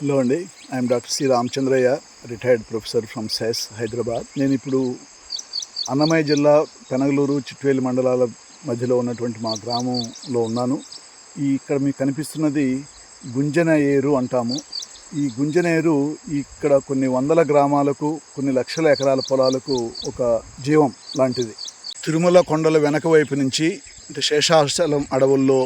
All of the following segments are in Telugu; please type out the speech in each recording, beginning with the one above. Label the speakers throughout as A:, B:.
A: హలో అండి I'm doctor C Ramachandraiah retired professor from CESS Hyderabad నేను ఇప్పుడు అన్నమయ్య జిల్లా పెనగలూరు చిట్వేలి మండలాల మధ్యలో ఉన్నటువంటి మా గ్రామంలో ఉన్నాను. ఈ ఇక్కడ మీకు కనిపిస్తున్నది గుంజన ఏరు అంటాము. ఈ గుంజన ఏరు ఇక్కడ కొన్ని వందల గ్రామాలకు కొన్ని లక్షల ఎకరాల పొలాలకు ఒక జీవం లాంటిది. తిరుమల కొండల వెనక వైపు నుంచి అంటే శేషాచలం అడవుల్లో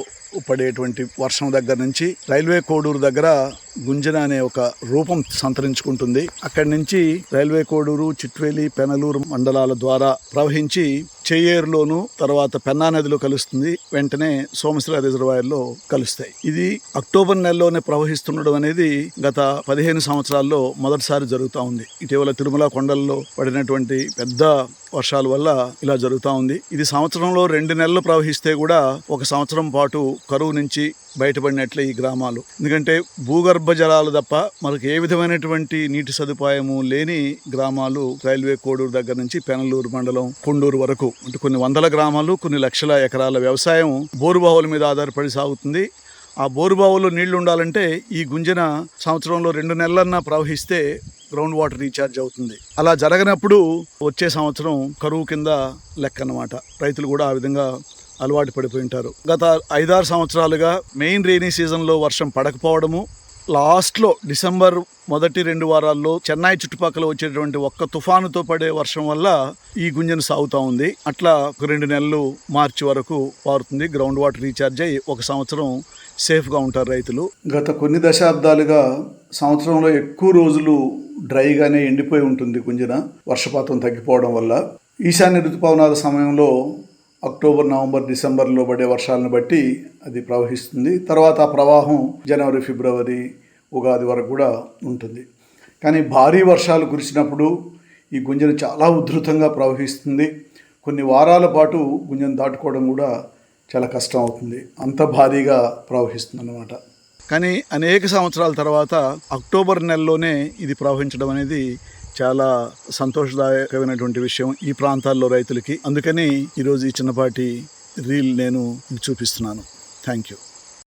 A: పడేటువంటి వర్షం దగ్గర నుంచి రైల్వే కోడూరు దగ్గర గుంజన అనే ఒక రూపం సంతరించుకుంటుంది. అక్కడి నుంచి రైల్వే కోడూరు చిట్వేలి పెనలూరు మండలాల ద్వారా ప్రవహించి చెయ్యేరులోను తర్వాత పెన్నా నదిలో కలుస్తుంది. వెంటనే సోమశిల రిజర్వాయర్లో కలుస్తాయి. ఇది అక్టోబర్ నెలలోనే ప్రవహిస్తుండడం అనేది గత పదిహేను సంవత్సరాల్లో మొదటిసారి జరుగుతూ ఉంది. ఇటీవల తిరుమల కొండల్లో పడినటువంటి పెద్ద వర్షాల వల్ల ఇలా జరుగుతూ ఉంది. ఇది సంవత్సరంలో రెండు నెలలు ప్రవహిస్తే కూడా ఒక సంవత్సరం పాటు కరువు నుంచి బయటపడినట్లే ఈ గ్రామాలు. ఎందుకంటే భూగర్భ జలాలు తప్ప మనకు ఏ విధమైనటువంటి నీటి సదుపాయము లేని గ్రామాలు రైల్వే కోడూరు దగ్గర నుంచి పెనలూరు మండలం కొండూరు వరకు. అంటే కొన్ని వందల గ్రామాలు కొన్ని లక్షల ఎకరాల వ్యవసాయం బోరుబావుల మీద ఆధారపడి సాగుతుంది. ఆ బోరుబావుల్లో నీళ్ళు ఉండాలంటే ఈ గుంజన సంవత్సరంలో రెండు నెలలన్నా ప్రవహిస్తే గ్రౌండ్ వాటర్ రీఛార్జ్ అవుతుంది. అలా జరగనప్పుడు వచ్చే సంవత్సరం కరువు కింద లెక్క అన్నమాట రైతులు కూడా ఆ విధంగా అలవాటు పడిపోయి ఉంటారు. గత ఐదారు సంవత్సరాలుగా మెయిన్ రైనీ సీజన్లో వర్షం పడకపోవడము లాస్ట్లో డిసెంబర్ మొదటి రెండు వారాల్లో చెన్నై చుట్టుపక్కల వచ్చేటువంటి ఒక్క తుఫానుతో పడే వర్షం వల్ల ఈ గుంజను సాగుతూ ఉంది. అట్లా ఒక రెండు నెలలు మార్చి వరకు పారుతుంది గ్రౌండ్ వాటర్ రీఛార్జ్ అయ్యి ఒక సంవత్సరం సేఫ్గా ఉంటారు రైతులు. గత కొన్ని దశాబ్దాలుగా సంవత్సరంలో ఎక్కువ రోజులు డ్రైగానే ఎండిపోయి ఉంటుంది గుంజన వర్షపాతం తగ్గిపోవడం వల్ల. ఈశాన్య ఋతుపవనాల సమయంలో అక్టోబర్ నవంబర్ డిసెంబర్లో పడే వర్షాలను బట్టి అది ప్రవహిస్తుంది. తర్వాత ఆ ప్రవాహం జనవరి ఫిబ్రవరి ఉగాది వరకు కూడా ఉంటుంది. కానీ భారీ వర్షాలు కురిసినప్పుడు ఈ గుంజను చాలా ఉధృతంగా ప్రవహిస్తుంది. కొన్ని వారాల పాటు గుంజను దాటుకోవడం కూడా చాలా కష్టం అవుతుంది. అంత భారీగా ప్రవహిస్తుంది అన్నమాట కానీ అనేక సంవత్సరాల తర్వాత అక్టోబర్ నెలలోనే ఇది ప్రవహించడం అనేది చాలా సంతోషదాయకమైనటువంటి విషయం ఈ ప్రాంతాల్లో రైతులకి. అందుకని ఈరోజు ఈ చిన్నపాటి రీల్ నేను చూపిస్తున్నాను. Thank you.